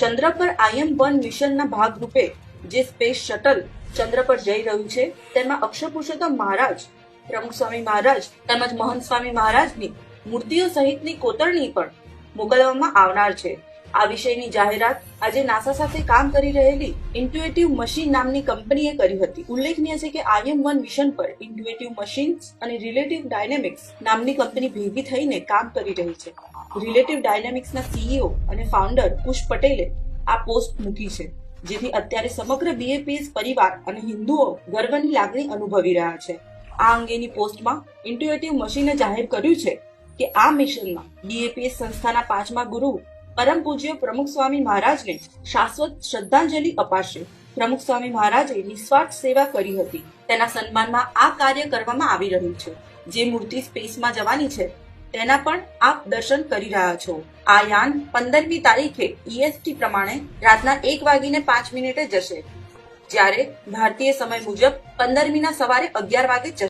ચંદ્ર પર IM one મિશનના ભાગરૂપે જે સ્પેસ શટલ ચંદ્ર પર જઈ રહ્યું છે, તેમાં અક્ષર મહારાજ, પ્રમુખ સ્વામી મહારાજ તેમજ મહંત સ્વામી મહારાજની મૂર્તિઓ સહિતની કોતરણી પણ મોકલવામાં આવનાર છે. આ વિષયની જાહેરાત આજે નાસા સાથે કામ કરી રહેલી ઇન્ટ્યુએટિવ મશીન નામની કંપનીએ કરી હતી. ઉલ્લેખનીય છે કે આઈએમ વન મિશન પર ઇન્ટ્યુએટિવ મશીન્સ અને રિલેટિવ ડાયનેમિક્સ નામની કંપની ભેગી થઈને કામ કરી રહી છે. રિલેટિવ ડાયનેમિક્સના સીઈઓ અને ફાઉન્ડર કુશ પટેલે આ પોસ્ટ મૂકી છે, જેથી અત્યારે સમગ્ર બીએપીએસ પરિવાર અને હિન્દુઓ ગર્વની લાગણી અનુભવી રહ્યા છે. આ અંગેની પોસ્ટમાં ઇન્ટ્યુએટિવ મશીને જાહેર કર્યું છે કે આ મિશનમાં બીએપીએસ સંસ્થાના પાંચમા ગુરુ પરમ પૂજ્ય પ્રમુખ સ્વામી મહારાજને શાશ્વત શ્રદ્ધાંજલિ અપાશે. પ્રમુખ સ્વામી મહારાજે નિસ્વાર્થ સેવા કરી હતી. તેના સન્માનમાં આ કાર્ય કરવામાં આવી રહ્યું છે. જે મૂર્તિ સ્પેસમાં જવાની છે તેના પણ આપ દર્શન કરી રહ્યા છો. આ યાન પંદરમી તારીખે ઈએસટી પ્રમાણે રાતના એક વાગીને પાંચ મિનિટે જશે. જ્યારે ભારતીય સમય મુજબ પંદરમીના સવારે અગિયાર વાગે જશે